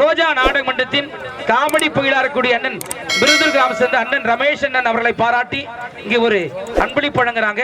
ரோஜா நாடக மன்றத்தின் காமெடி புகழாரக்கூடிய அண்ணன் விருதுர் கிராம சேர்ந்த அண்ணன் ரமேஷ் அண்ணன் அவர்களை பாராட்டி இங்கே ஒரு அன்பளிப்பு வழங்குறாங்க.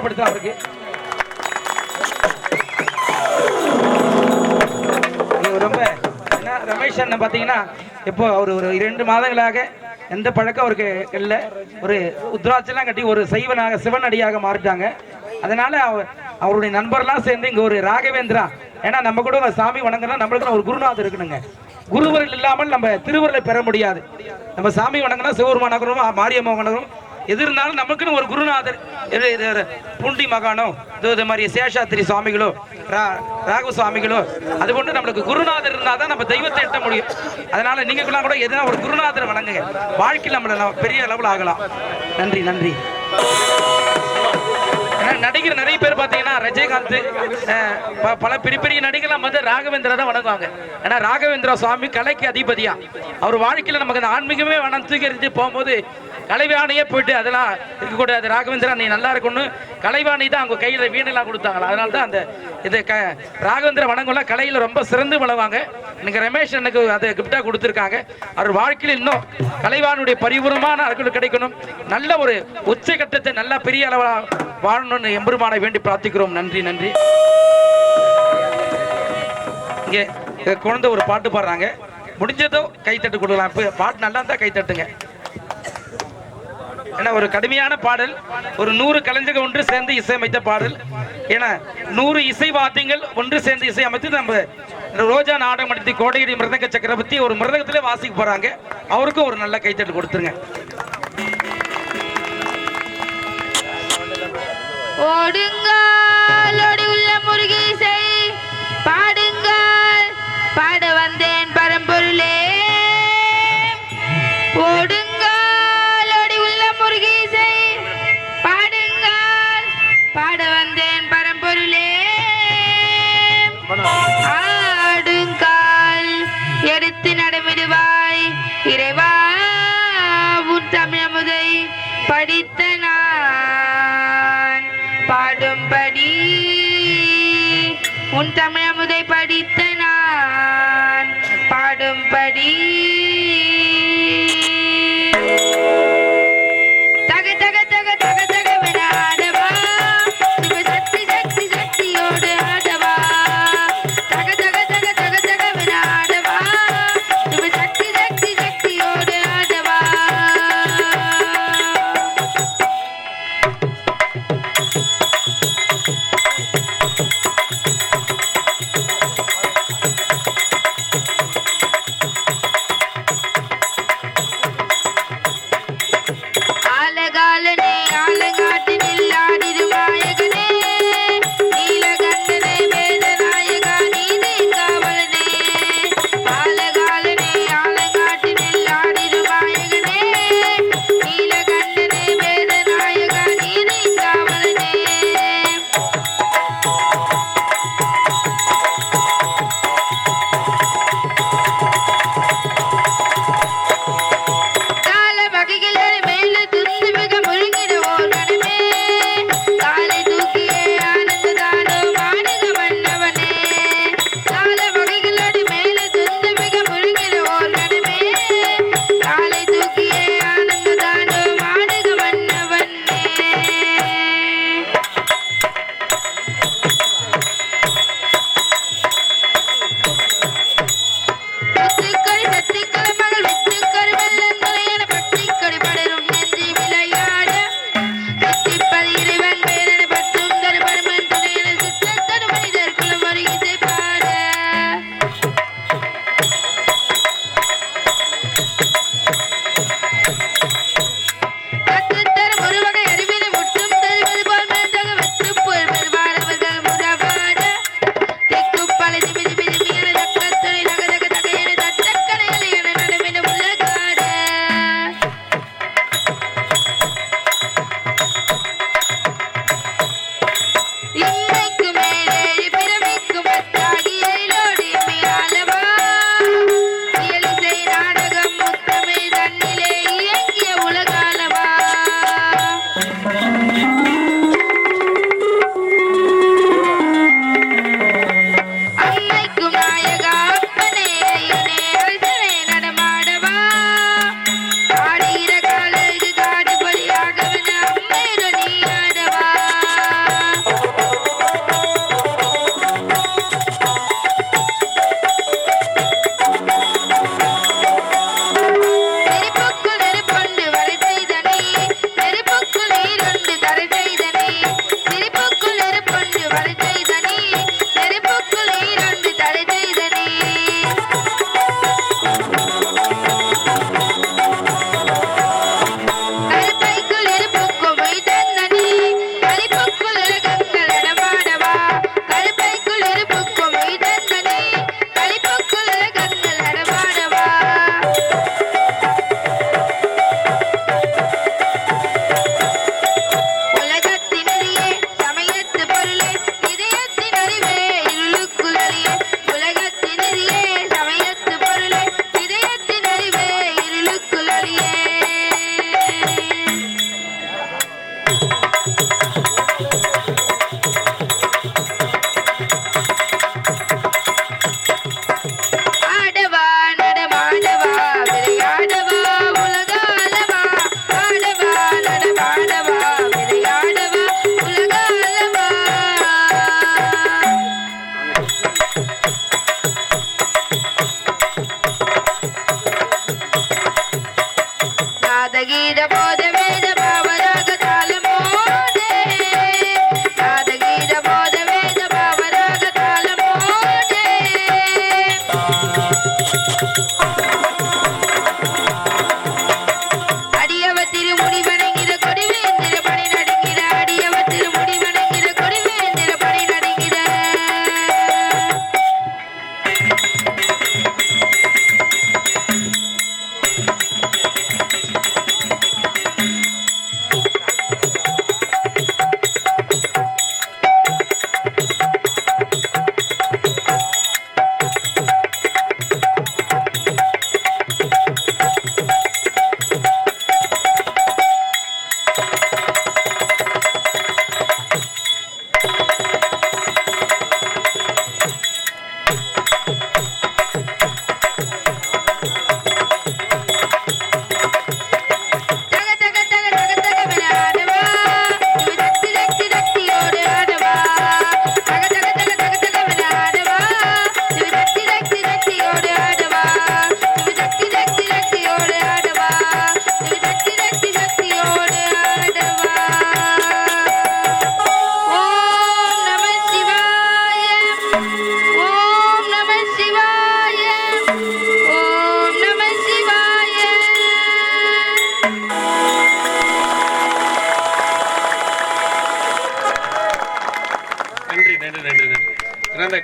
உற்சாகப்படுத்தலாம் அவருக்கு. ரொம்ப என்ன ரமேஷ் அண்ணன் பார்த்தீங்கன்னா இப்போ அவர் ஒரு இரண்டு மாதங்களாக எந்த பழக்கம் அவருக்கு இல்லை. ஒரு உத்ராட்செல்லாம் கட்டி ஒரு சைவனாக சிவனடியாக மாறிட்டாங்க. அதனால அவர் அவருடைய நண்பர்லாம் சேர்ந்து இங்கே ஒரு ராகவேந்திரா. ஏன்னா நம்ம கூட சாமி வணங்குறோம் நம்மளுக்கு ஒரு குருநாதர் இருக்கணுங்க. குருவரில் இல்லாமல் நம்ம திருவருளை பெற முடியாது. நம்ம சாமி வணங்கினா சிவபெருமான் வணங்குறோம் மாரியம்மா வணங்குறோம் எது இருந்தாலும் நமக்குன்னு ஒரு குருநாதர் புண்டி மகானோ இது மாதிரி சேஷாத்திரி சுவாமிகளோ ரா- ராகு சுவாமிகளோ அது கொண்டு நம்மளுக்கு குருநாதர் இருந்தால் தான் நம்ம தெய்வத்தை எட்ட முடியும். அதனால நீங்களும் கூட எதுனா ஒரு குருநாதர் வணங்குங்க. வாழ்க்கையில் நம்மள நம்ம பெரிய அளவில் ஆகலாம். நன்றி நன்றி. நடிகர் நிறைய பேர் பார்த்தீங்கன்னா ரஜினிகாந்த் பல பெரிய பெரிய நடிகர்லாம் வந்து ராகவேந்திரா தான் வணங்குவாங்க. ஏன்னா ராகவேந்திரா சுவாமி கலைக்கு அதிபதியா. அவர் வாழ்க்கையில் நமக்கு அந்த ஆன்மீகமே வனம் தூக்கி போகும்போது கலைவாணியே போயிட்டு அதெல்லாம் இருக்கக்கூடாது. ராகவேந்திரா நீ நல்லா இருக்கும்னு கலைவாணி தான் அவங்க கையில் வீணெல்லாம் கொடுத்தாங்களா? அதனால தான் அந்த இது க ராகவேந்திர வணங்கலாம் கலையில் ரொம்ப சிறந்து வளவாங்க எனக்கு ரமேஷ் எனக்கு அதை கிஃப்டாக கொடுத்துருக்காங்க. அவர் வாழ்க்கையில் இன்னும் கலைவானுடைய பரிபூர்ணமான அருள் கிடைக்கணும். நல்ல ஒரு உச்சகட்டத்தை நல்லா பெரிய அளவில் வாழணும்னு எம்பெருமானை வேண்டி பிரார்த்திக்கிறோம். நன்றி நன்றி. இங்கே குழந்தை ஒரு பாட்டு பாடுறாங்க. முடிஞ்சதும் கைத்தட்டு கொடுக்கலாம். இப்போ பாட்டு நல்லா இருந்தால் கைத்தட்டுங்க. ஏன்னா ஒரு கடுமையான பாடல் ஒரு நூறு கலைஞர்கள் ஒன்று சேர்ந்து இசையமைத்த பாடல். ஏன்னா நூறு இசை வாத்தியங்கள் ஒன்று சேர்ந்து இசையமைத்து நம்ம ரோஜா நாடகம் நடத்தி கோடையடி மிருதங்க சக்கரவர்த்தி ஒரு மிருதகத்திலே வாசிக்க போறாங்க. அவருக்கும் ஒரு நல்ல கைத்தட்டு கொடுத்துருங்க. ஓடுங்கள் இறைவா உன் தமிழமுதை படித்த நான் பாடும்படி உன் தமிழமுதை படித்த நான் பாடும்படி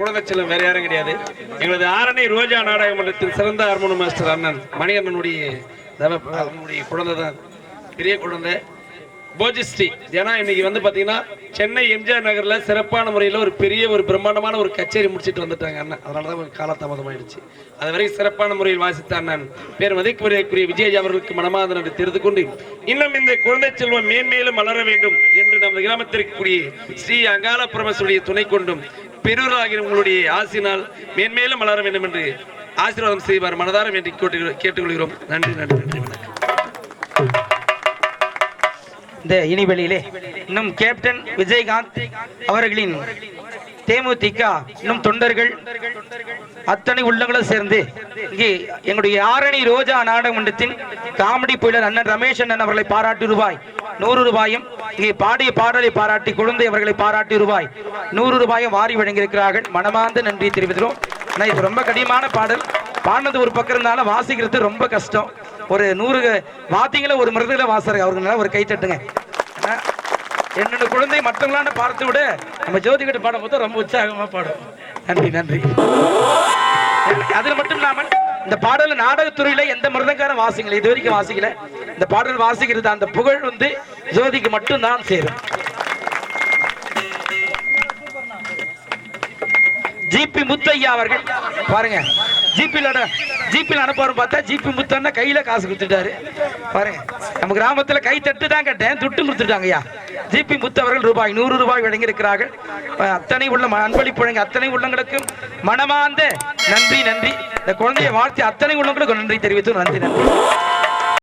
குழந்தை செல்வம் வேற யாரும் கிடையாது. எங்களது ஆரணி ரோஜா நாடக மன்றத்தின் சிறந்த ஹார்மோனியம் மாஸ்டர் அண்ணன் மணிகண்ணனுடைய தவ- அவனுடைய குழந்தை தான் பெரிய குழந்தை. போஜிஸ்ரீ ஏன்னா இன்னைக்கு வந்து பாத்தீங்கன்னா சென்னை எம்ஜிஆர் நகர்ல சிறப்பான முறையில் ஒரு பெரிய ஒரு பிரம்மாண்டமான ஒரு கச்சேரி முடிச்சிட்டு வந்துட்டாங்க அண்ணன். அதனால தான் கொஞ்சம் காலதாமதம் ஆயிடுச்சு அது வரைக்கும் சிறப்பான முறையில் வாசித்த அண்ணன் பேர் மதிக்குரிய விஜய் அவர்களுக்கு மனமாத நன்றி தெரிந்து கொண்டு இன்னும் இந்த குழந்தை செல்வம் மேன்மேலும் வளர வேண்டும் என்று நமது கிராமத்திற்கு கூடிய ஸ்ரீ அங்காள பிரமசுடைய துணை கொண்டும் பெரியவர்களாகிற உங்களுடைய ஆசினால் மேன்மேலும் வளர வேண்டும் என்று ஆசீர்வாதம் செய்வார் மனதாரம் என்று கேட்டு- கேட்டுக்கொள்கிறோம். நன்றி நன்றி நன்றி வணக்கம். இந்த இனிவெளியிலே இன்னும் கேப்டன் விஜயகாந்த் அவர்களின் தேமுதிக இன்னும் தொண்டர்கள் அத்தனை உள்ளங்களும் சேர்ந்து இங்கே எங்களுடைய ஆரணி ரோஜா நாடக மன்றத்தின் காமெடி புயலர் அண்ணன் ரமேஷ் அண்ணன் அவர்களை பாராட்டி ரூபாய் நூறு ரூபாயும் இங்கே பாடிய பாடலை பாராட்டி குழந்தை அவர்களை பாராட்டி ரூபாய் நூறு ரூபாயும் வாரி வழங்கியிருக்கிறார்கள். மனமார்ந்த நன்றி தெரிவிக்கிறோம் ஆனால் இது ரொம்ப கடினமான பாடல். பாடினது ஒரு பக்கம் இருந்தாலும் வாசிக்கிறது ரொம்ப கஷ்டம். ஒரு நூறு வாத்திங்கள ஒரு மிருதுல வாசர் அவருக்கு நல்லா ஒரு கை தட்டுங்க. என்னோட குழந்தை மற்றவங்களான பார்த்து விட. நம்ம ஜோதி கிட்ட பாடும் போது ரொம்ப உற்சாகமாக பாடும் நன்றி நன்றி. அதுல மட்டும் இல்லாமல் இந்த பாடல் நாடகத்துறையில எந்த மிருதங்காரம் வாசிக்கல இது வரைக்கும் வாசிக்கல. இந்த பாடல் வாசிக்கிறது அந்த புகழ் வந்து ஜோதிக்கு மட்டும் தான் சேரும் ஜிபி முத்தையா அவர்கள் பாருங்க. ஜிபில ஜிபில அனுப்புவாரு பார்த்தா ஜிபி முத்தன்னா கையில காசு கொடுத்துட்டாரு. பாருங்க. நம்ம கிராமத்துல கை தட்டு தான் கட்டேன் துட்டு கொடுத்துட்டாங்கய்யா ஜிபி முத்து அவர்கள் ரூபாய் நூறு ரூபாய் வழங்கியிருக்கிறார்கள். அத்தனை உள்ள ம- அன்பளிப்பு வழங்கி அத்தனை உள்ளங்களுக்கும் மனமார்ந்த நன்றி நன்றி. இந்த குழந்தையை வாழ்த்தி அத்தனை உள்ளங்களுக்கும் நன்றி தெரிவித்து நன்றி நன்றி.